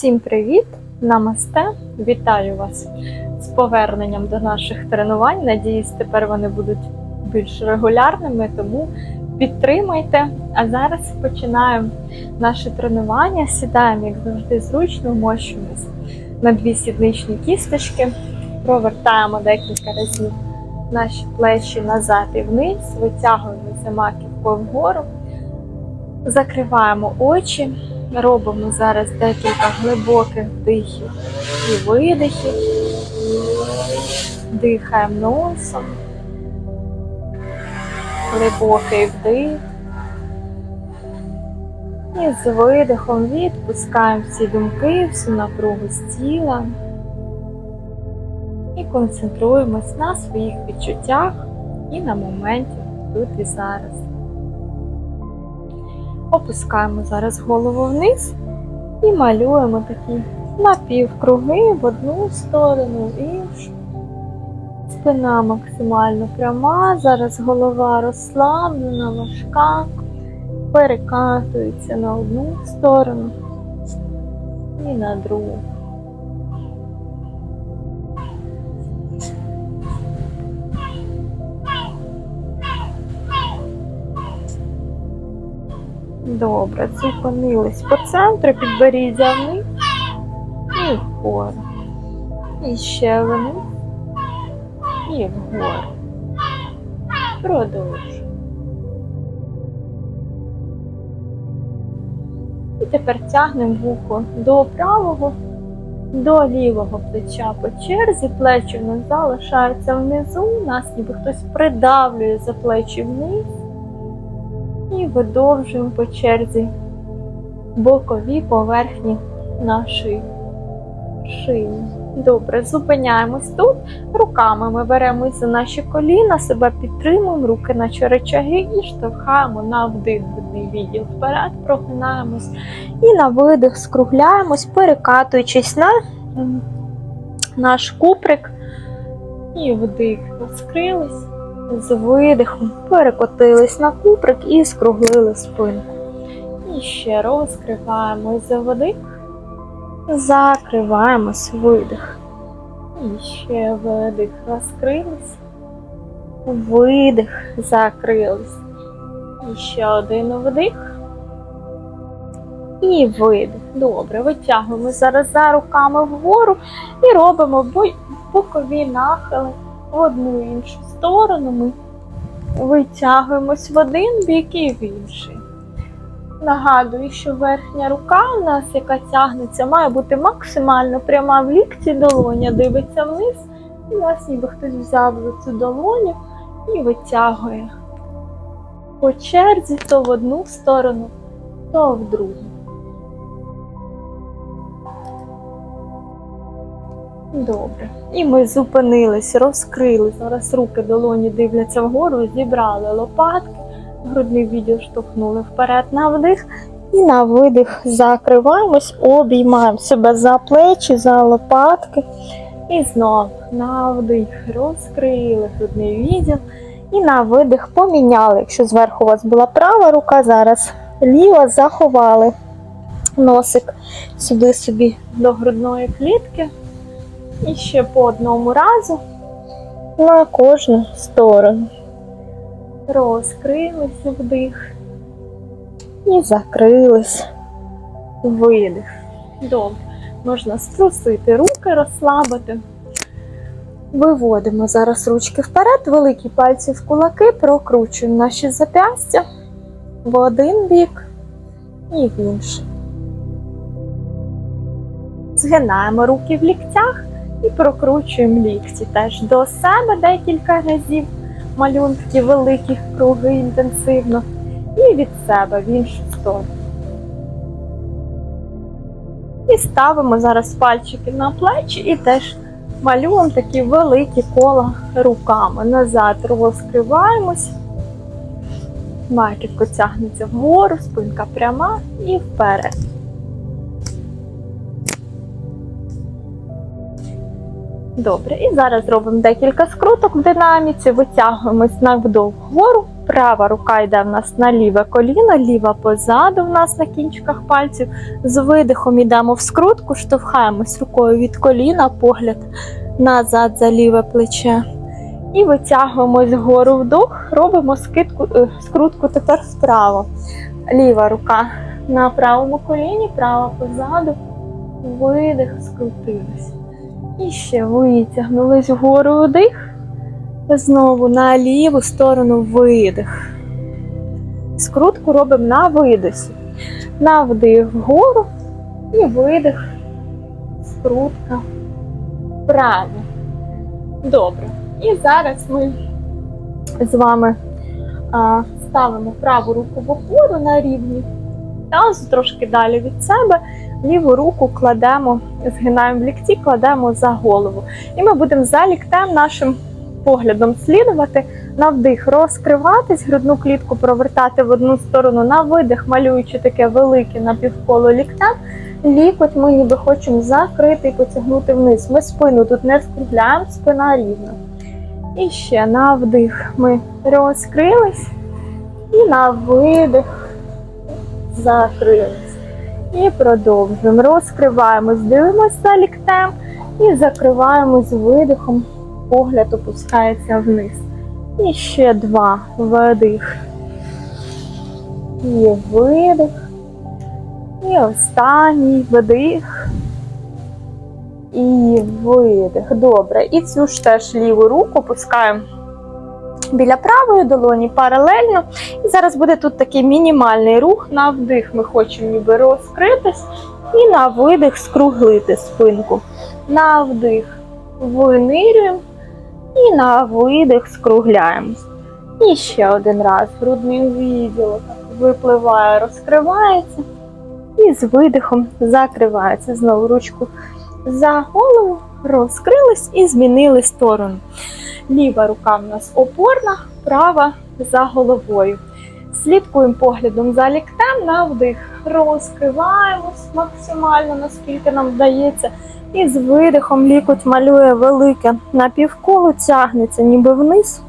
Всім привіт! Намасте! Вітаю вас з поверненням до наших тренувань. Надіюсь, тепер вони будуть більш регулярними, тому підтримайте. А зараз починаємо наше тренування. Сідаємо, як завжди, зручно, мощуємось на дві сідничні кісточки, провертаємо декілька разів наші плечі назад і вниз, витягуємося маківкою вгору, закриваємо очі. Робимо зараз декілька глибоких вдихів і видихів. Дихаємо носом. Глибокий вдих. І з видихом відпускаємо всі думки, всю напругу з тіла. І концентруємось на своїх відчуттях і на моменті тут і зараз. Опускаємо зараз голову вниз і малюємо такі напівкруги в одну сторону, в іншу. Спина максимально пряма. Зараз голова розслаблена, важка, перекатується на одну сторону і на другу. Добре, зупинились по центру, підборіддя вниз і вгору. І ще вниз і вгору. Продовжуємо. І тепер тягнемо вухо до правого, до лівого плеча по черзі. Плечі в нас залишаються внизу, нас ніби хтось придавлює за плечі вниз. І видовжуємо по черзі бокові поверхні нашої шиї. Добре, зупиняємось тут. Руками ми беремось за наші коліна, себе підтримуємо, руки наче речаги і штовхаємо на вдих відділ вперед, прогинаємось і на видих скругляємось, перекатуючись на наш куприк. І вдих розкрились з видихом перекотились на куприк і скруглили спинку. І ще розкриваємось за вдих, закриваємось видих. І ще видих розкрились, видих, закрились. І ще один вдих. І видих. Добре, витягуємо зараз за руками вгору і робимо бокові нахили в одну і іншу сторону ми витягуємось в один бік і в інший. Нагадую, що верхня рука у нас, яка тягнеться, має бути максимально пряма в лікті, долоня дивиться вниз, і нас ніби хтось взяв за цю долоню і витягує по черзі то в одну сторону, то в другу. Добре. І ми зупинились, розкрили. Зараз руки долоні дивляться вгору, зібрали лопатки, грудний відділ штовхнули вперед на вдих. І на видих закриваємось, обіймаємо себе за плечі, за лопатки. І знову на вдих розкрили грудний відділ. І на видих поміняли. Якщо зверху у вас була права рука, зараз ліва заховали носик сюди собі до грудної клітки. І ще по одному разу на кожну сторону. Розкрилися вдих і закрились видих. Добре. Можна струсити руки, розслабити. Виводимо зараз ручки вперед, великі пальці в кулаки, прокручуємо наші зап'ястя в один бік і в інший. Згинаємо руки в ліктях і прокручуємо лікті теж до себе декілька разів. Такі великі круги інтенсивно. І від себе в іншу сторону. І ставимо зараз пальчики на плечі і теж малюємо такі великі кола руками. Назад розкриваємось. Маківка тягнеться вгору, спинка пряма і вперед. Добре, і зараз робимо декілька скруток в динаміці, витягуємось на вгору, Права рука йде в нас на ліве коліно, ліва позаду в нас на кінчиках пальців. З видихом йдемо в скрутку, штовхаємось рукою від коліна, погляд назад за ліве плече. І витягуємось вгору вдох, робимо скидку, е, скрутку тепер вправо. Ліва рука на правому коліні, права позаду, видих, скрутились. І ще витягнулись вгору вдих. Знову на ліву сторону видих. Скрутку робимо на видосі. На вдих вгору і видих. Скрутка вправо. Добре. І зараз ми з вами а, ставимо праву руку в опору на рівні тазу, трошки далі від себе. Ліву руку кладемо, згинаємо в лікті, кладемо за голову. І ми будемо за ліктем нашим поглядом слідувати. На вдих розкриватись, грудну клітку провертати в одну сторону, на видих, малюючи таке велике напівколо ліктя. Лікоть ми ніби хочемо закрити і потягнути вниз. Ми спину тут не скругляємо, спина рівна. І ще на вдих ми розкрились. І на видих закрились. І продовжуємо. Розкриваємось, дивимося ліктем і закриваємось видихом. Погляд опускається вниз. І ще два. Вдих. І видих. І останній вдих. І видих. Добре. І цю ж теж ліву руку пускаємо біля правої долоні паралельно. І зараз буде тут такий мінімальний рух. На вдих ми хочемо ніби розкритись. І на видих скруглити спинку. На вдих винирюємо. І на видих скругляємось. І ще один раз. Грудний відділ так випливає, розкривається. І з видихом закривається. Знову ручку за голову, розкрились і змінили сторону. Ліва рука в нас опорна, права за головою. Слідкуємо поглядом за ліктем на вдих. Розкриваємось максимально, наскільки нам вдається. І з видихом лікоть малює велике напівколо, тягнеться ніби вниз.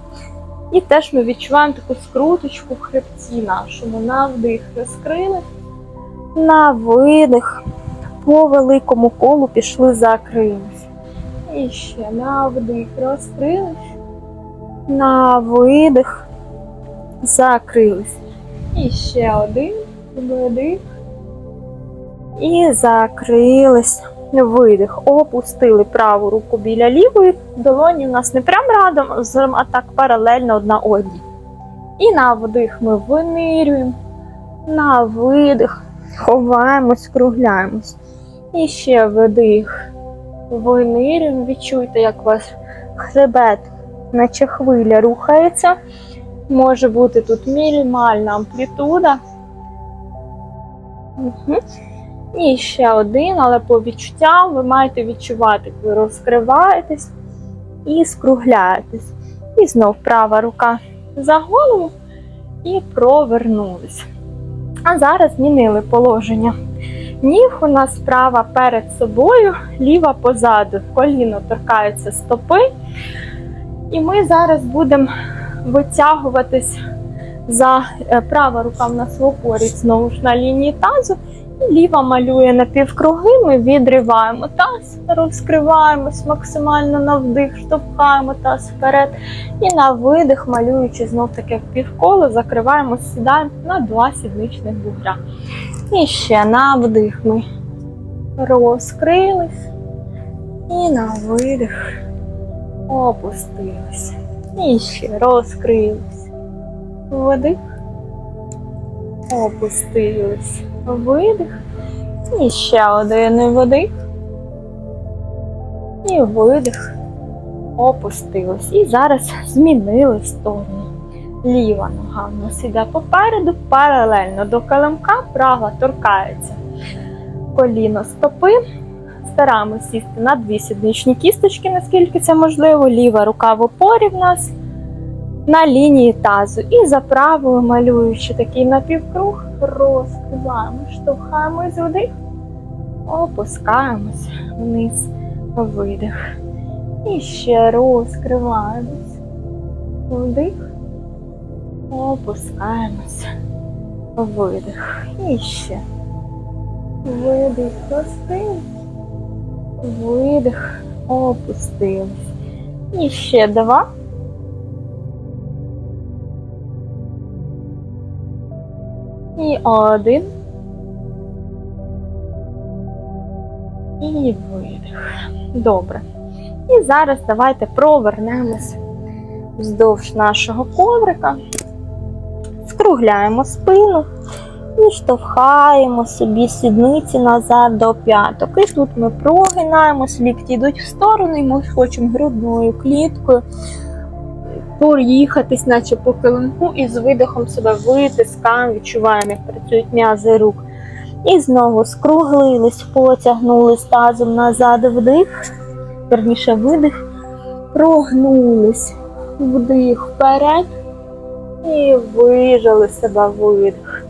І теж ми відчуваємо таку скруточку в хребті нашому. На вдих розкрили, на видих по великому колу пішли, закрились. І ще на вдих розкрились, на видих закрились. І ще один вдих. І закрились. Видих. Опустили праву руку біля лівої. Долоні у нас не прям радом, а так паралельно одна одній. І на вдих ми винирюємо. На видих. Ховаємось, кругляємось. І ще вдих. Винирюємо. Відчуйте, як вас хребет, наче хвиля рухається. Може бути тут мінімальна амплітуда. Угу. І ще один, але по відчуттям ви маєте відчувати, як ви розкриваєтесь і скругляєтесь. І знов права рука за голову і провернулись. А зараз змінили положення. Ніг у нас права перед собою, ліва позаду. Коліно торкається стопи. І ми зараз будемо витягуватись за е, права рука в нас в опорі знову ж на лінії тазу. І ліва малює напівкруги, ми відриваємо таз, розкриваємось максимально на вдих, штовхаємо таз вперед. І на видих, малюючи знов таке півколо, закриваємо, сідаємо на два сідничних бугря. І ще на вдих ми розкрились. І на видих опустились. І ще розкрились. Вдих. Опустились. Видих. І ще один вдих. І видих. Опустились. І зараз змінили сторону. Ліва нога в нас іде попереду, паралельно до килимка, права торкається коліно стопи. Стараємося сісти на дві сідничні кісточки, наскільки це можливо. Ліва рука в опорі в нас на лінії тазу. І за правою малюючи такий напівкруг, розкриваємо, штовхаємось вдих, опускаємось вниз, видих. І ще розкриваємось. Вдих. Опускаємося. Видих. І ще. Видих, розкрили. Видих. Опустились. І ще два. І один. І видих. Добре. І зараз давайте провернемось вздовж нашого коврика, скругляємо спину і штовхаємо собі сідниці назад до п'яток. І тут ми прогинаємось, лікті йдуть в сторону, і ми хочемо грудною кліткою проїхатись, наче по килимку, і з видихом себе витискаємо, відчуваємо, як працюють м'язи рук. І знову скруглились, потягнулись тазом назад вдих, верніше видих, прогнулись, вдих вперед і вижали себе видих.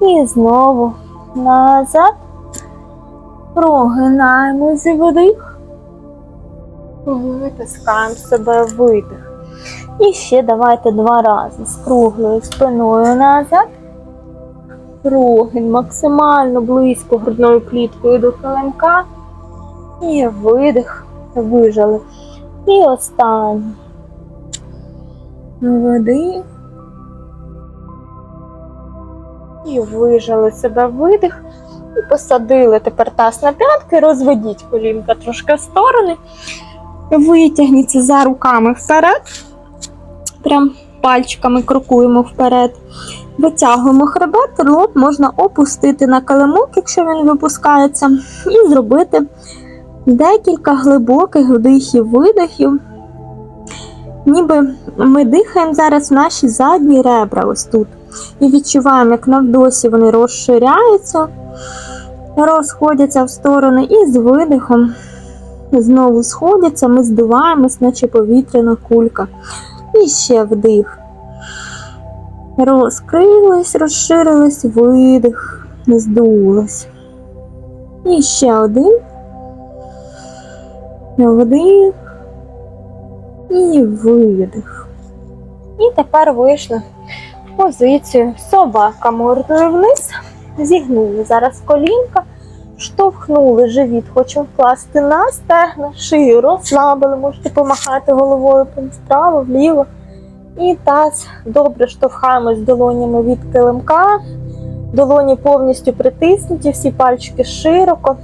І знову назад. Прогинаємось вдих. Витискаємо себе видих. І ще давайте два рази з круглою спиною назад. Прогин максимально близько грудною кліткою до килимка. І видих. Вижали. І останній. Вдих. І вижали себе видих. І посадили тепер таз на п'ятки, розведіть колінка трошки в сторони. Витягніться за руками вперед. Прям пальчиками крокуємо вперед. Витягуємо хребет, лоб можна опустити на килимок, якщо він випускається, і зробити декілька глибоких вдихів-видихів. Ніби ми дихаємо зараз в наші задні ребра ось тут. І відчуваємо, як навдосі вони розширяються, розходяться в сторони, і з видихом знову сходяться, ми здуваємось, наче повітряна кулька. І ще вдих. Розкрились, розширились, видих, здулось. І ще один. Вдих. І видих. І тепер вийшли позицію собака мордою вниз. Зігнули зараз колінка, штовхнули живіт, хочемо вкласти на стегна, шию розслабили, можете помахати головою вправо, вліво. І таз добре штовхаємось долонями від килимка. Долоні повністю притиснуті, всі пальчики широко.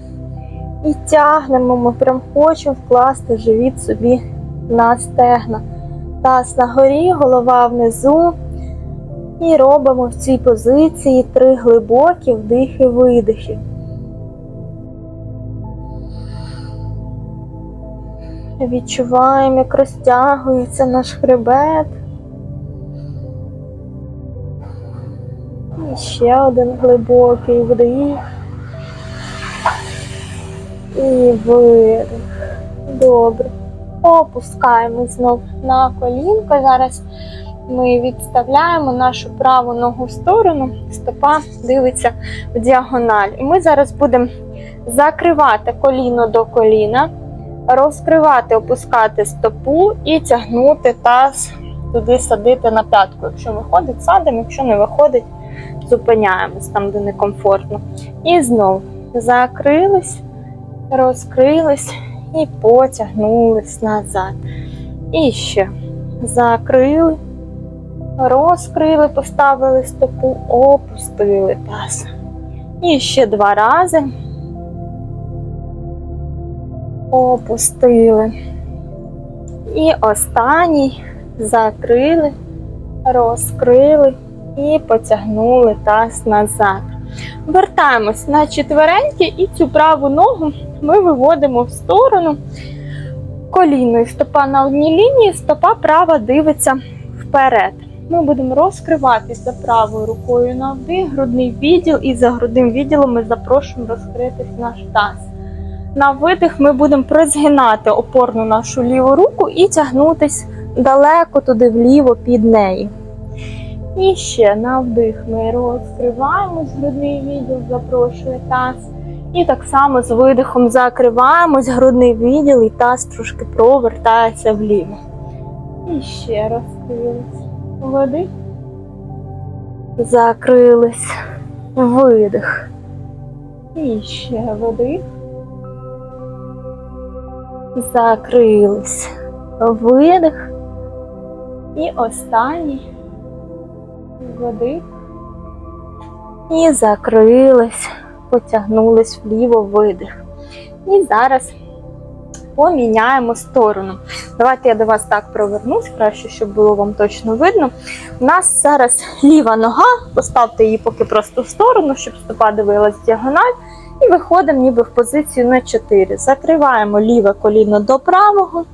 І тягнемо, ми прям хочемо вкласти живіт собі на стегна. Таз на горі, голова внизу. І робимо в цій позиції три глибокі вдихи-видихи. Відчуваємо, як розтягується наш хребет. І ще один глибокий вдих. І видих. Добре. Опускаємо знов на колінко. Зараз ми відставляємо нашу праву ногу в сторону, стопа дивиться в діагональ. І ми зараз будемо закривати коліно до коліна, розкривати, опускати стопу і тягнути таз туди садити на п'ятку. Якщо виходить, садимо, якщо не виходить, зупиняємось там, де некомфортно. І знову закрились, розкрились і потягнулись назад. І ще закрили, розкрили, поставили стопу, опустили таз. І ще два рази. Опустили. І останній закрили, розкрили і потягнули таз назад. Вертаємось на четвереньки і цю праву ногу ми виводимо в сторону. Коліно і стопа на одній лінії, стопа права дивиться вперед. Ми будемо розкриватися правою рукою на вдих, грудний відділ, і за грудним відділом ми запрошуємо розкритись наш таз. На видих ми будемо призгинати опорну нашу ліву руку і тягнутись далеко туди вліво під неї. І ще на вдих ми розкриваємось, грудний відділ запрошує таз. І так само з видихом закриваємось, грудний відділ і таз трошки провертається вліво. І ще розкрились. Вдих. Закрились. Видих. І ще видих. Закрились. Видих. І останній. Видих. І закрились. Потягнулись вліво видих. І зараз поміняємо сторону. Давайте я до вас так провернусь, краще, щоб було вам точно видно. У нас зараз ліва нога, поставте її поки просто в сторону, щоб стопа дивилась діагональ. І виходимо ніби в позицію на 4. Закриваємо ліве коліно до правого,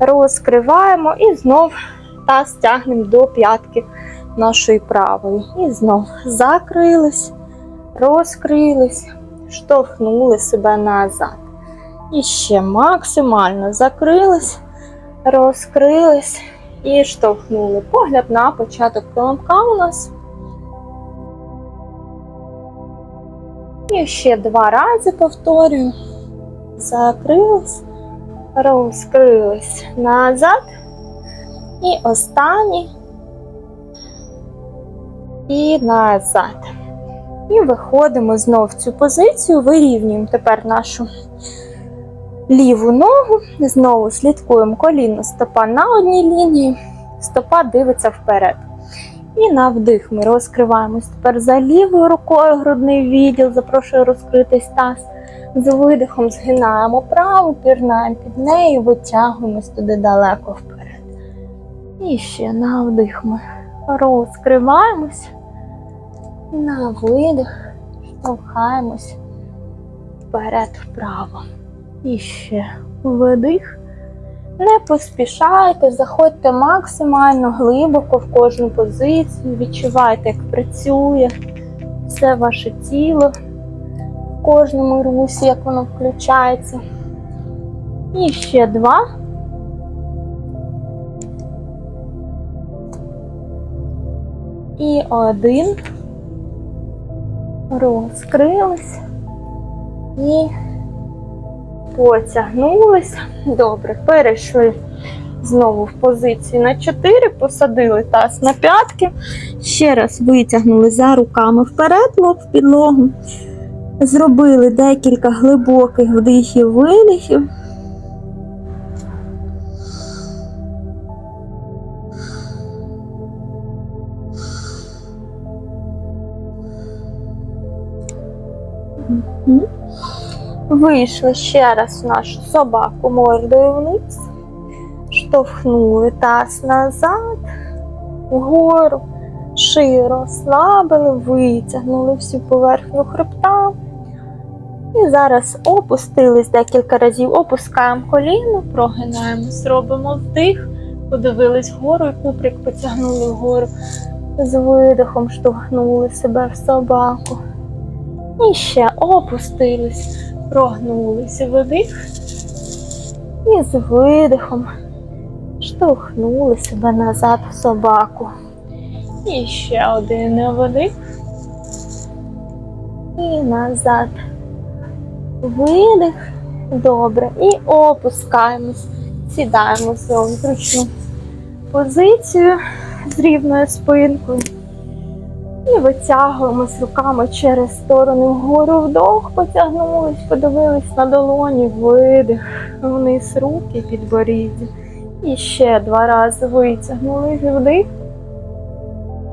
розкриваємо і знов таз тягнемо до п'ятки нашої правої. І знов закрились, розкрились, штовхнули себе назад. І ще максимально закрились, розкрились і штовхнули. Погляд на початок килимка у нас. І ще два рази повторюю. Закрились, розкрились назад. І останній. І назад. І виходимо знову в цю позицію, вирівнюємо тепер нашу ліву ногу, знову слідкуємо коліно, стопа на одній лінії, стопа дивиться вперед. І на вдих ми розкриваємось тепер за лівою рукою грудний відділ, запрошую розкритись таз. З видихом згинаємо праву, пірнаємо під нею, витягуємось туди далеко вперед. І ще на вдих ми розкриваємось, на видих штовхаємось вперед вправо. І ще видих. Не поспішайте, заходьте максимально глибоко в кожну позицію, відчувайте, як працює все ваше тіло в кожному русі, як воно включається. І ще два. І один. Розкрились. І потягнулись. Добре, перейшли знову в позицію на 4, посадили таз на п'ятки. Ще раз витягнули за руками вперед, лоб в підлогу. Зробили декілька глибоких вдихів, видихів. Мгм. Вийшли ще раз нашу собаку мордою вниз, штовхнули таз назад, вгору, шию розслабили, витягнули всю поверхню хребта. І зараз опустились декілька разів, опускаємо коліно, прогинаємось, робимо вдих, подивились вгору і куприк потягнули вгору. З видихом штовхнули себе в собаку. І ще опустились, прогнулися видих. І з видихом штовхнули себе назад в собаку. І ще один видих. І назад. Видих. Добре. І опускаємось. Сідаємо в зручну позицію з рівною спинкою. І витягуємось руками через сторони вгору вдох, потягнулись, подивились на долоні, видих, вниз руки підборіддя. І ще два рази витягнули вдих.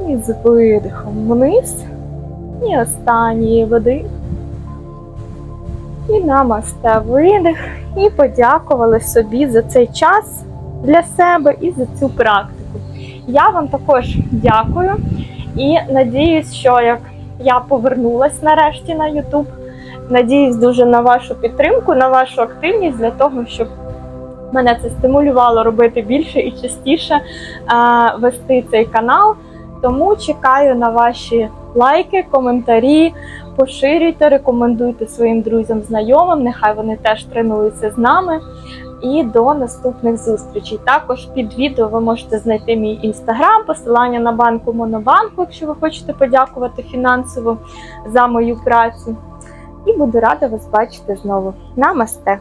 І з видихом вниз. І останній вдих. І намасте видих. І подякували собі за цей час для себе і за цю практику. Я вам також дякую. І надіюсь, що як я повернулась нарешті на YouTube, надіюсь дуже на вашу підтримку, на вашу активність для того, щоб мене це стимулювало робити більше і частіше е, вести цей канал. Тому чекаю на ваші лайки, коментарі, поширюйте, рекомендуйте своїм друзям, знайомим. Нехай вони теж тренуються з нами. І до наступних зустрічей. Також під відео ви можете знайти мій інстаграм, посилання на банку Монобанку, якщо ви хочете подякувати фінансово за мою працю. І буду рада вас бачити знову. Намасте!